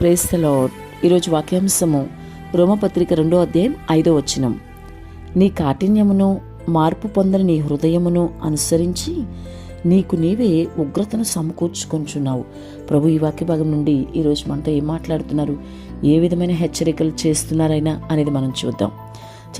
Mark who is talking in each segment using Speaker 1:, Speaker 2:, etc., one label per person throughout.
Speaker 1: ప్రేస్తలో ఈరోజు వాక్యాంశము రోమపత్రిక రెండో అధ్యాయం ఐదో వచనం. నీ కాఠిన్యమును మార్పు పొందని నీ హృదయమును అనుసరించి నీకు నీవే ఉగ్రతను సమకూర్చుకొంచున్నావు. ప్రభు ఈ వాక్య భాగం నుండి ఈరోజు మనతో ఏం మాట్లాడుతున్నారు? ఏ విధమైన హెచ్చరికలు చేస్తున్నారైనా అనేది మనం చూద్దాం.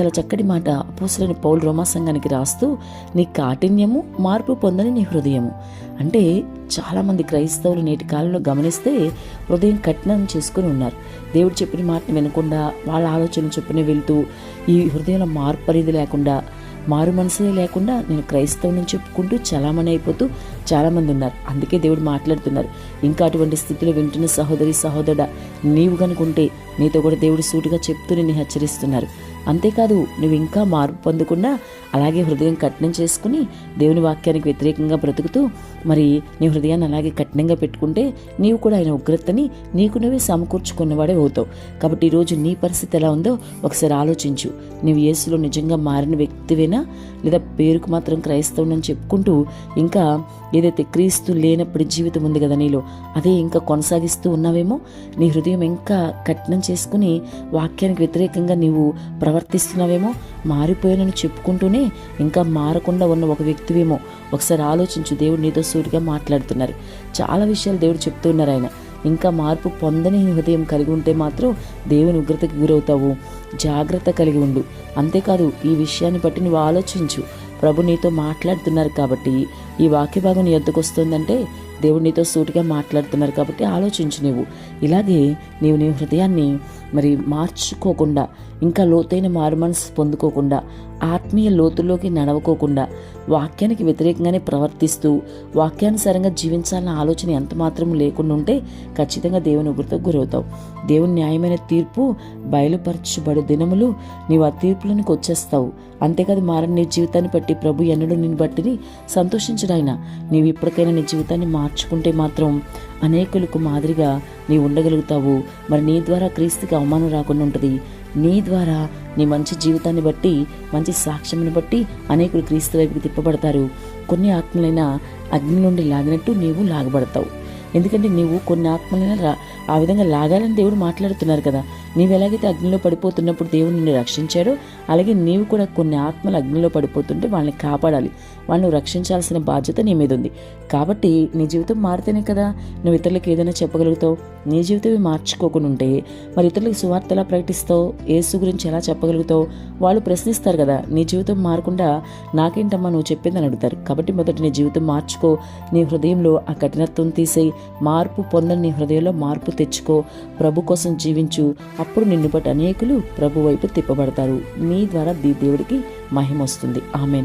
Speaker 1: చాలా చక్కటి మాట. అపోసలని పౌల్ రోమా సంఘానికి రాస్తూ నీ కాఠిన్యము మార్పు పొందని నీ హృదయము. అంటే చాలామంది క్రైస్తవులు నేటి కాలంలో గమనిస్తే హృదయం కఠినం చేసుకుని ఉన్నారు. దేవుడు చెప్పిన మాటను వినకుండా వాళ్ళ ఆలోచన చొప్పున వెళ్తూ ఈ హృదయంలో మార్పు అనేది లేకుండా మారు మనసులే లేకుండా నేను క్రైస్తవుని చెప్పుకుంటూ చలామణి అయిపోతూ చాలామంది ఉన్నారు. అందుకే దేవుడు మాట్లాడుతున్నారు. ఇంకా అటువంటి స్థితిలో వింటున్న సహోదరి సహోదరుడా నీవు కనుకుంటే నీతో కూడా దేవుడు సూటిగా చెప్తూ నిన్ను హెచ్చరిస్తున్నారు. అంతేకాదు నువ్వు ఇంకా మార్పు పొందకుండా అలాగే హృదయం కఠినం చేసుకుని దేవుని వాక్యానికి వ్యతిరేకంగా బ్రతుకుతూ మరి నీ హృదయాన్ని అలాగే కఠినంగా పెట్టుకుంటే నీవు కూడా ఆయన ఉగ్రతని నీకు నువ్వే సమకూర్చుకున్నవాడే అవుతావు. కాబట్టి ఈరోజు నీ పరిస్థితి ఎలా ఉందో ఒకసారి ఆలోచించు. నీవు యేసులో నిజంగా మారిన వ్యక్తివేనా? లేదా పేరుకు మాత్రం క్రైస్తవునని చెప్పుకుంటూ ఇంకా ఏదైతే క్రీస్తు లేనప్పుడు జీవితం ఉంది కదా నీలో అదే ఇంకా కొనసాగిస్తూ ఉన్నావేమో? నీ హృదయం ఇంకా కఠినం చేసుకుని వాక్యానికి వ్యతిరేకంగా నీవు ప్రవర్తిస్తున్నావేమో? మారిపోయానని చెప్పుకుంటూనే ఇంకా మారకుండా ఉన్న ఒక వ్యక్తివేమో. ఒకసారి ఆలోచించు దేవుడు నీతో సూటిగా మాట్లాడుతున్నారు. చాలా విషయాలు దేవుడు చెప్తున్నారు ఆయన. ఇంకా మార్పు పొందని హృదయం కలిగి ఉంటే మాత్రం దేవుని ఉగ్రతకి గురవుతావు. జాగ్రత్త కలిగి ఉండు. అంతేకాదు ఈ విషయాన్ని బట్టి నువ్వు ఆలోచించు. ప్రభు నీతో మాట్లాడుతున్నారు కాబట్టి ఈ వాక్య భాగం నీ ఎద్దుకు వస్తుందంటే దేవుడు నీతో సూటిగా మాట్లాడుతున్నారు కాబట్టి ఆలోచించు నీవు. ఇలాగే నీవు నీ హృదయాన్ని మరి మార్చుకోకుండా ఇంకా లోతైన మారుమనసు పొందుకోకుండా ఆత్మీయ లోతుల్లోకి నడవకోకుండా వాక్యానికి వ్యతిరేకంగానే ప్రవర్తిస్తూ వాక్యానుసారంగా జీవించాలన్న ఆలోచన ఎంత మాత్రం లేకుండా ఉంటే ఖచ్చితంగా దేవుని ఉగ్రతకు గురవుతావు. దేవుని న్యాయమైన తీర్పు బయలుపరచబడు దినములు నీవు ఆ తీర్పులోనికి వచ్చేస్తావు. అంతేకాదు మారని నీ జీవితాన్ని బట్టి ప్రభు ఎన్నడూ నిన్ను బట్టిని సంతోషించడాయన నీవు ఇప్పటికైనా నీ జీవితాన్ని మార్చుకుంటే మాత్రం అనేకులకు మాదిరిగా నీవు ఉండగలుగుతావు. మరి నీ ద్వారా క్రీస్తుకి అవమానం రాకుండా ఉంటుంది. నీ ద్వారా నీ మంచి జీవితాన్ని బట్టి మంచి సాక్ష్యంని బట్టి అనేకులు క్రీస్తు వైపుకి తిప్పబడతారు. కొన్ని ఆత్మలైన అగ్ని నుండి లాగినట్టు నీవు లాగబడతావు. ఎందుకంటే నీవు కొన్ని ఆత్మలైన ఆ విధంగా లాగాలని దేవుడు మాట్లాడుతున్నారు కదా. నీవు ఎలాగైతే అగ్నిలో పడిపోతున్నప్పుడు దేవుడు నిన్ను రక్షించాడో అలాగే నీవు కూడా కొన్ని ఆత్మలు అగ్నిలో పడిపోతుంటే వాళ్ళని కాపాడాలి. వాళ్ళని రక్షించాల్సిన బాధ్యత నీ మీద ఉంది. కాబట్టి నీ జీవితం మారితేనే కదా నువ్వు ఇతరులకు ఏదైనా చెప్పగలుగుతావు? నీ జీవితమే మార్చుకోకుండా ఉంటే మరి ఇతరులకు సువార్త ఎలా ప్రకటిస్తావు? ఏసు గురించి ఎలా చెప్పగలుగుతావు? వాళ్ళు ప్రశ్నిస్తారు కదా నీ జీవితం మారకుండా నాకేంటమ్మా నువ్వు చెప్పిందని అడుగుతారు. కాబట్టి మొదట నీ జీవితం మార్చుకో నీ హృదయంలో ఆ కఠినత్వం తీసేయి. మార్పు పొందని నీ హృదయంలో మార్పు తెచ్చుకో. ప్రభు కోసం జీవించు. అప్పుడు నిన్ను బట్టి అనేకులు ప్రభు వైపు తిప్పబడతారు. మీ ద్వారా దీ దేవుడికి మహిమ వస్తుంది. ఆమెన్.